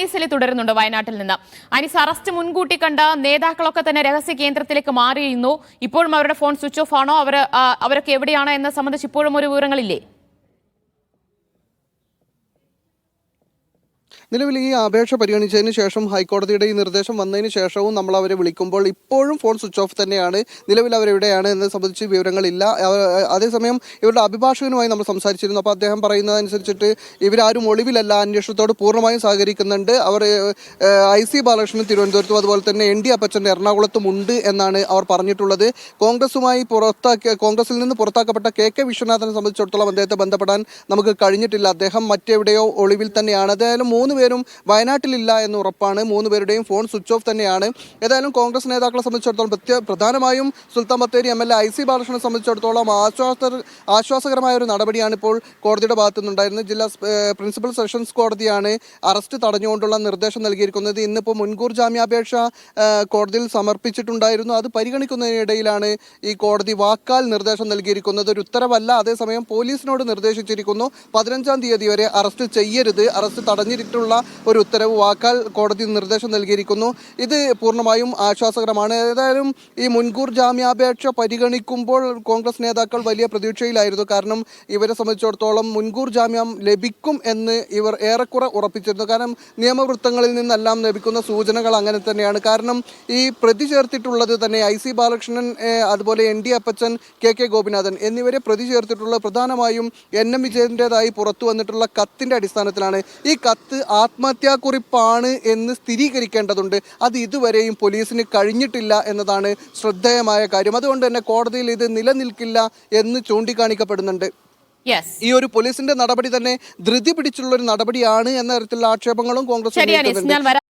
അനീസ് അലി തുടരുന്നുണ്ട് വയനാട്ടിൽ നിന്ന്. അനീസ് അറസ്റ്റ് മുൻകൂട്ടി കണ്ട നേതാക്കളൊക്കെ തന്നെ രഹസ്യ കേന്ദ്രത്തിലേക്ക് മാറിയിരുന്നു. ഇപ്പോഴും അവരുടെ ഫോൺ സ്വിച്ച് ഓഫ് ആണോ? അവർ അവരൊക്കെ എവിടെയാണോ എന്നെ സംബന്ധിച്ച് ഇപ്പോഴും ഒരു വിവരങ്ങളില്ലേ? നിലവിൽ ഈ അപേക്ഷ പരിഗണിച്ചതിന് ശേഷം ഹൈക്കോടതിയുടെ ഈ നിർദ്ദേശം വന്നതിന് ശേഷവും നമ്മൾ അവരെ വിളിക്കുമ്പോൾ ഇപ്പോഴും ഫോൺ സ്വിച്ച് ഓഫ് തന്നെയാണ്. നിലവിൽ അവരെവിടെയാണ് എന്നത് സംബന്ധിച്ച് വിവരങ്ങളില്ല. അതേസമയം ഇവരുടെ അഭിഭാഷകനുമായി നമ്മൾ സംസാരിച്ചിരുന്നു. അപ്പോൾ അദ്ദേഹം പറയുന്നതനുസരിച്ചിട്ട് ഇവരാരും ഒളിവിലല്ല അന്വേഷണത്തോട് പൂർണമായും സഹകരിക്കുന്നുണ്ട്. അവർ ഐ സി ബാലകൃഷ്ണൻ തിരുവനന്തപുരത്തും അതുപോലെ തന്നെ എൻ ഡി അപ്പച്ചന്റെ എറണാകുളത്തും ഉണ്ട് എന്നാണ് അവർ പറഞ്ഞിട്ടുള്ളത്. കോൺഗ്രസുമായി പുറത്താക്കിയ കോൺഗ്രസിൽ നിന്ന് പുറത്താക്കപ്പെട്ട കെ കെ വിശ്വനാഥനെ സംബന്ധിച്ചിടത്തോളം അദ്ദേഹത്തെ ബന്ധപ്പെടാൻ നമുക്ക് കഴിഞ്ഞിട്ടില്ല. അദ്ദേഹം മറ്റെവിടെയോ ഒളിവിൽ തന്നെയാണ്. അതായത് മൂന്ന് പേരും വയനാട്ടിലില്ല എന്ന് ഉറപ്പാണ്. മൂന്ന് പേരുടെയും ഫോൺ സ്വിച്ച് ഓഫ് തന്നെയാണ്. ഏതായാലും കോൺഗ്രസ് നേതാക്കളെ സംബന്ധിച്ചിടത്തോളം പ്രത്യേക പ്രധാനമായും Sultan Bathery M L A I C ബാലകൃഷ്ണനെ സംബന്ധിച്ചിടത്തോളം ആശ്വാസ ആശ്വാസകരമായ ഒരു നടപടിയാണ് ഇപ്പോൾ കോടതിയുടെ ഭാഗത്തു നിന്നുണ്ടായിരുന്നത് ജില്ലാ പ്രിൻസിപ്പൽ സെഷൻസ് കോടതിയാണ് അറസ്റ്റ് തടഞ്ഞുകൊണ്ടുള്ള നിർദ്ദേശം നൽകിയിരിക്കുന്നത്. ഇന്നിപ്പോൾ മുൻകൂർ ജാമ്യാപേക്ഷ കോടതിയിൽ സമർപ്പിച്ചിട്ടുണ്ടായിരുന്നു. അത് പരിഗണിക്കുന്നതിനിടയിലാണ് ഈ കോടതി വാക്കാൽ നിർദ്ദേശം നൽകിയിരിക്കുന്നത്. ഒരു ഉത്തരവല്ല. അതേസമയം പോലീസിനോട് നിർദ്ദേശിച്ചിരിക്കുന്നു. പതിനഞ്ചാം തീയതി വരെ അറസ്റ്റ് ചെയ്യരുത്. അറസ്റ്റ് തടഞ്ഞിട്ടുള്ള ഒരു ഉത്തരവ് വാക്കാൽ കോടതി നിർദ്ദേശം നൽകിയിരിക്കുന്നു. ഇത് പൂർണമായും ആശ്വാസകരമാണ്. ഏതായാലും ഈ മുൻകൂർ ജാമ്യാപേക്ഷ പരിഗണിക്കുമ്പോൾ കോൺഗ്രസ് നേതാക്കൾ വലിയ പ്രതീക്ഷയിലായിരുന്നു. കാരണം ഇവരെ സംബന്ധിച്ചിടത്തോളം മുൻകൂർ ജാമ്യം ലഭിക്കും എന്ന് ഇവർ ഏറെക്കുറെ ഉറപ്പിച്ചിരുന്നു. കാരണം നിയമവൃത്തങ്ങളിൽ നിന്നെല്ലാം ലഭിക്കുന്ന സൂചനകൾ അങ്ങനെ തന്നെയാണ്. കാരണം ഈ പ്രതി ചേർത്തിട്ടുള്ളത് തന്നെ ഐ സി ബാലകൃഷ്ണൻ അതുപോലെ N D Appachan K K Gopinathan എന്നിവരെ പ്രതി ചേർത്തിട്ടുള്ള പ്രധാനമായും എൻ എം വിജയന്റെതായി പുറത്തു വന്നിട്ടുള്ള കത്തിന്റെ അടിസ്ഥാനത്തിലാണ്. ഈ കത്ത് ആത്മഹത്യാക്കുറിപ്പാണ് എന്ന് സ്ഥിരീകരിക്കേണ്ടതുണ്ട്. അത് ഇതുവരെയും പോലീസിന് കഴിഞ്ഞിട്ടില്ല എന്നതാണ് ശ്രദ്ധേയമായ കാര്യം. അതുകൊണ്ട് തന്നെ കോടതിയിൽ ഇത് നിലനിൽക്കില്ല എന്ന് ചൂണ്ടിക്കാണിക്കപ്പെടുന്നുണ്ട്. ഈ ഒരു പോലീസിന്റെ നടപടി തന്നെ ധൃതി പിടിച്ചുള്ള ഒരു നടപടിയാണ് എന്ന തരത്തിലുള്ള ആക്ഷേപങ്ങളും കോൺഗ്രസ്